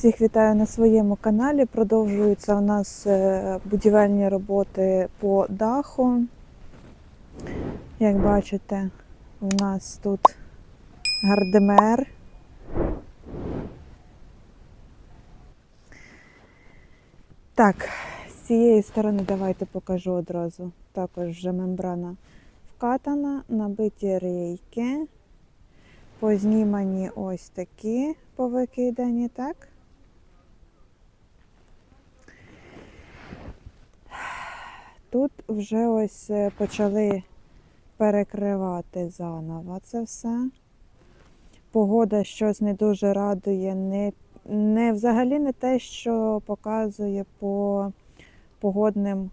Всіх вітаю на своєму каналі. Продовжуються у нас е, будівельні роботи по даху. Як бачите, у нас тут гардемер. Так, з цієї сторони давайте покажу одразу. Також вже мембрана вкатана, набиті рейки. Познімані ось такі повикидані, так? Тут вже ось е, почали перекривати заново це все. Погода щось не дуже радує, не, не взагалі не те, що показує по погодним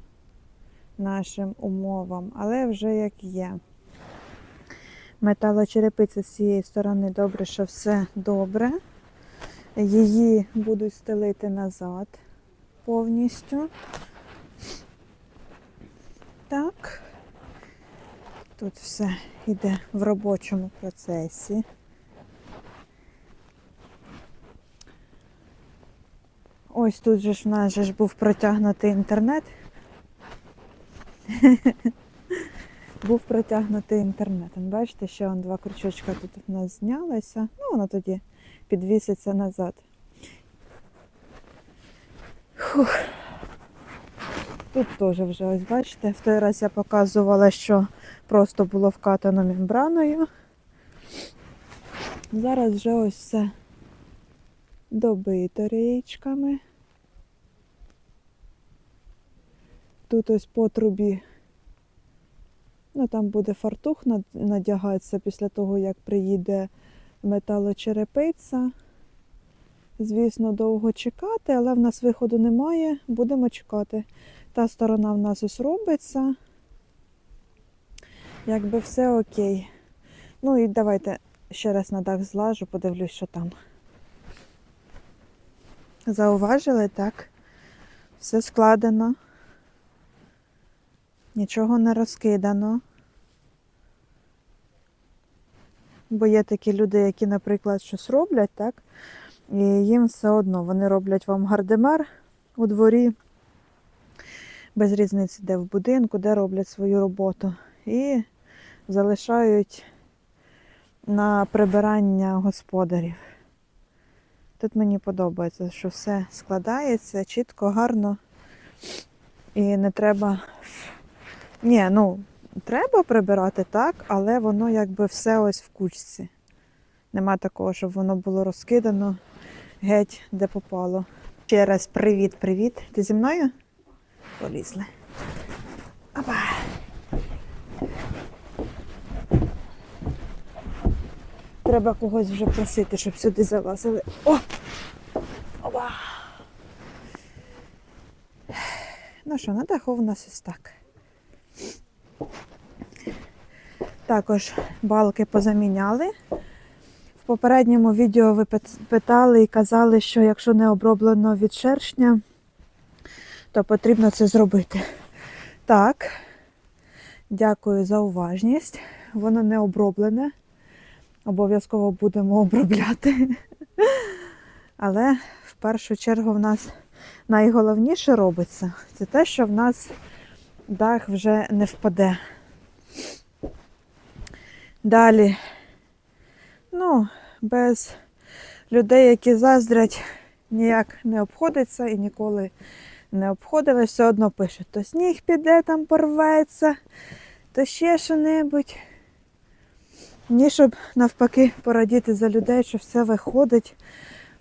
нашим умовам, але вже як є. Металочерепиця з цієї сторони добре, що все добре. Її будуть стелити назад повністю. Так. Тут все йде в робочому процесі. Ось тут же ж в нас же ж був протягнутий інтернет. був протягнутий інтернетом. Бачите, ще он два крючочка тут у нас знялися. Ну, воно тоді підвіситься назад. Фух. Тут теж вже ось бачите, в той раз я показувала, що просто було вкатано мембраною. Зараз вже ось все добито річками. Тут ось по трубі Ну, там буде фартух надягатися після того, як приїде металочерепиця. Звісно, довго чекати, але в нас виходу немає, будемо чекати. Та сторона в нас ось робиться. Якби все окей. Ну і давайте ще раз на дах злажу, подивлюсь, що там. Зауважили, так? Все складено. Нічого не розкидано. Бо є такі люди, які, наприклад, щось роблять, так? І їм все одно вони роблять вам гардемар у дворі, без різниці, де в будинку, де роблять свою роботу. І залишають на прибирання господарів. Тут мені подобається, що все складається чітко, гарно. І не треба ні, ну, треба прибирати так, але воно якби все ось в кучці. Нема такого, щоб воно було розкидано геть, де попало. Ще раз привіт-привіт. Ти зі мною? Полізли. Опа. Треба когось вже просити, щоб сюди залазили. О! Опа! Ну що, на даху в нас ось так. Також балки позаміняли. В попередньому відео ви питали і казали, що якщо не оброблено від шершня, то потрібно це зробити. Так, дякую за уважність. Воно не оброблене. Обов'язково будемо обробляти. Але в першу чергу в нас найголовніше робиться це те, що в нас дах вже не впаде. Далі, ну, без людей, які заздрять, ніяк не обходиться і ніколи не обходили, все одно пишуть, то сніг піде, там порветься, то ще що-небудь. Ні, щоб навпаки порадіти за людей, що все виходить,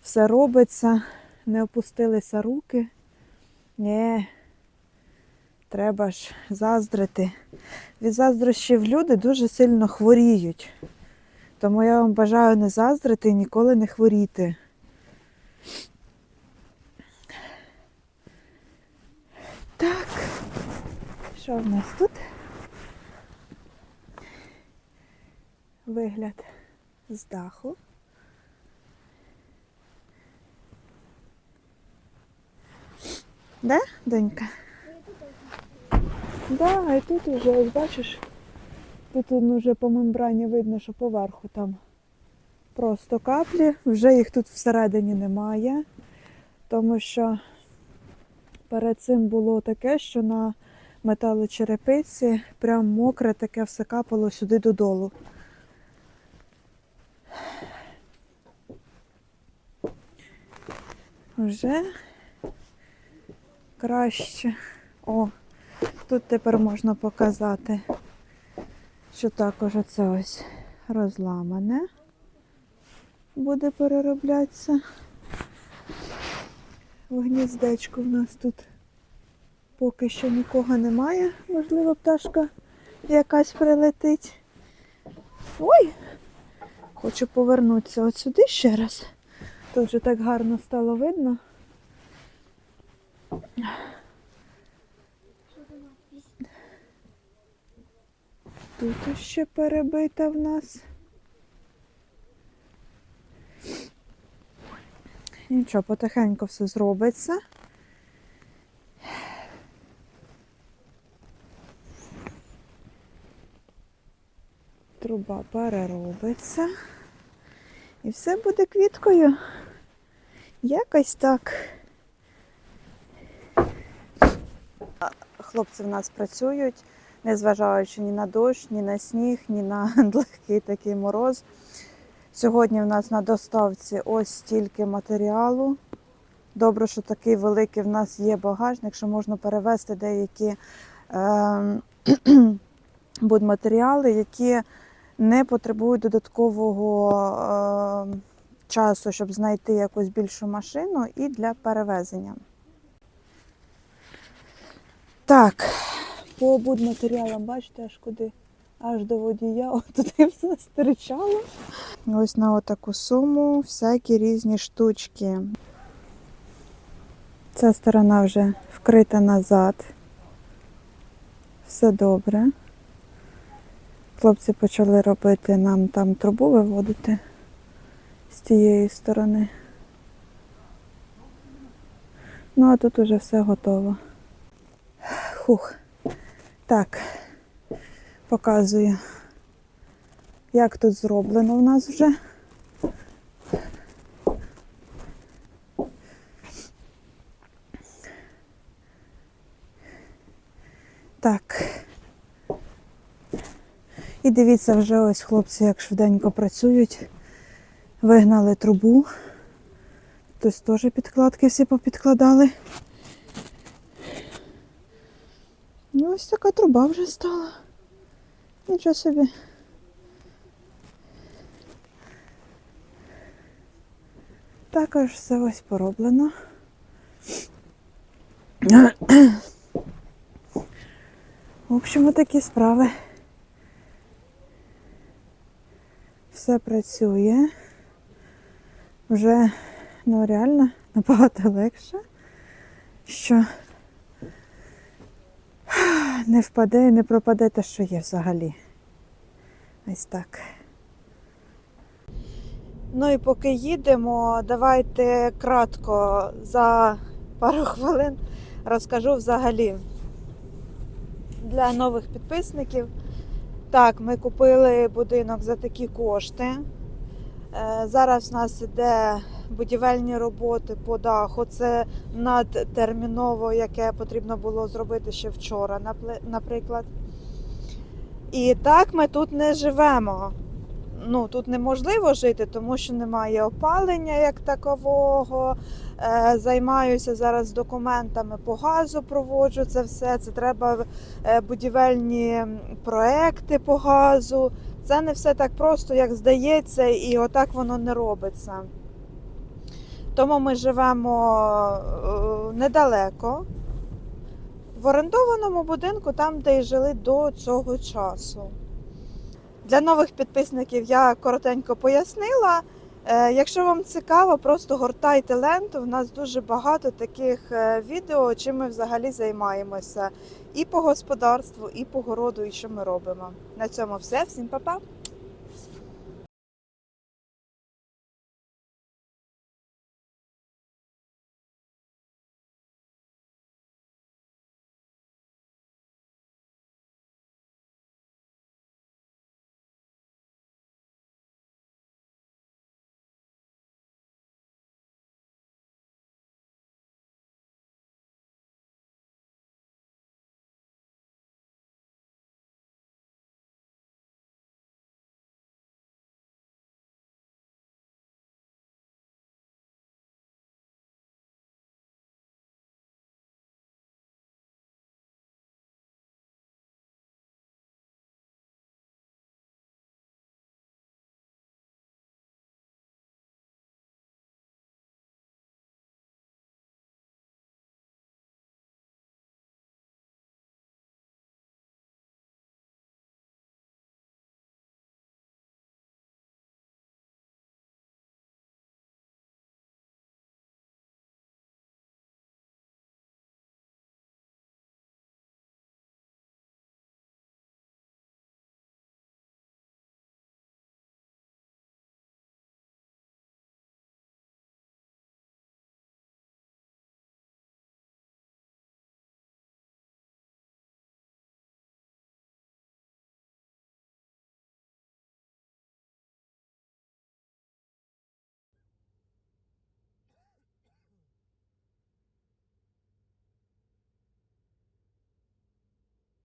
все робиться, не опустилися руки. Ні, треба ж заздрити. Від заздрощів люди дуже сильно хворіють. Тому я вам бажаю не заздрити і ніколи не хворіти. Так, що в нас тут? Вигляд з даху. Да, донька? Да, і тут уже, ось бачиш, тут уже по мембрані видно, що поверху там просто каплі, вже їх тут всередині немає. Тому що перед цим було таке, що на металочерепиці прям мокре таке все капало сюди додолу. Вже краще. О, тут тепер можна показати, що також оце ось розламане буде перероблятися. В гніздечку в нас тут поки що нікого немає. Можливо, пташка якась прилетить. Ой! Хочу повернутися от сюди ще раз. Тут вже так гарно стало видно. Тут ще перебита в нас. Нічого, потихеньку все зробиться. Труба переробиться. І все буде квіткою. Якось так. Хлопці в нас працюють, незважаючи ні на дощ, ні на сніг, ні на легкий такий мороз. Сьогодні в нас на доставці ось стільки матеріалу. Добре, що такий великий в нас є багажник, що можна перевезти деякі е, будматеріали, які не потребують додаткового е, часу, щоб знайти якусь більшу машину і для перевезення. Так, по будматеріалам, бачите, аж куди? Аж до водія, от туди все стирчало. Ось на отаку суму всякі різні штучки. Ця сторона вже вкрита назад. Все добре. Хлопці почали робити нам там трубу виводити з тієї сторони. Ну, а тут уже все готово. Хух. Так, показую, як тут зроблено в нас вже. Так. І дивіться, вже ось хлопці як швиденько працюють. Вигнали трубу. Тобто теж підкладки всі попідкладали. Ну, ось така труба вже стала. Нічого собі. Також все ось пороблено. В общем, такі справи. Все працює. Вже ну, реально набагато легше, що не впаде і не пропаде те, що є взагалі. Ось так. Ну і поки їдемо, давайте кратко за пару хвилин розкажу взагалі для нових підписників. Так, ми купили будинок за такі кошти. Е, Зараз у нас іде будівельні роботи по даху. Це надтерміново, яке потрібно було зробити ще вчора, наприклад. І так ми тут не живемо. Ну, тут неможливо жити, тому що немає опалення як такового. Е, Займаюся зараз документами по газу, проводжу це все. Це треба е, будівельні проекти по газу. Це не все так просто, як здається, і отак воно не робиться. Тому ми живемо е, недалеко, в орендованому будинку, там, де і жили до цього часу. Для нових підписників я коротенько пояснила. Е, Якщо вам цікаво, просто гортайте ленту. У нас дуже багато таких е, відео, чим ми взагалі займаємося. І по господарству, і по городу, і що ми робимо. На цьому все. Всім па-па!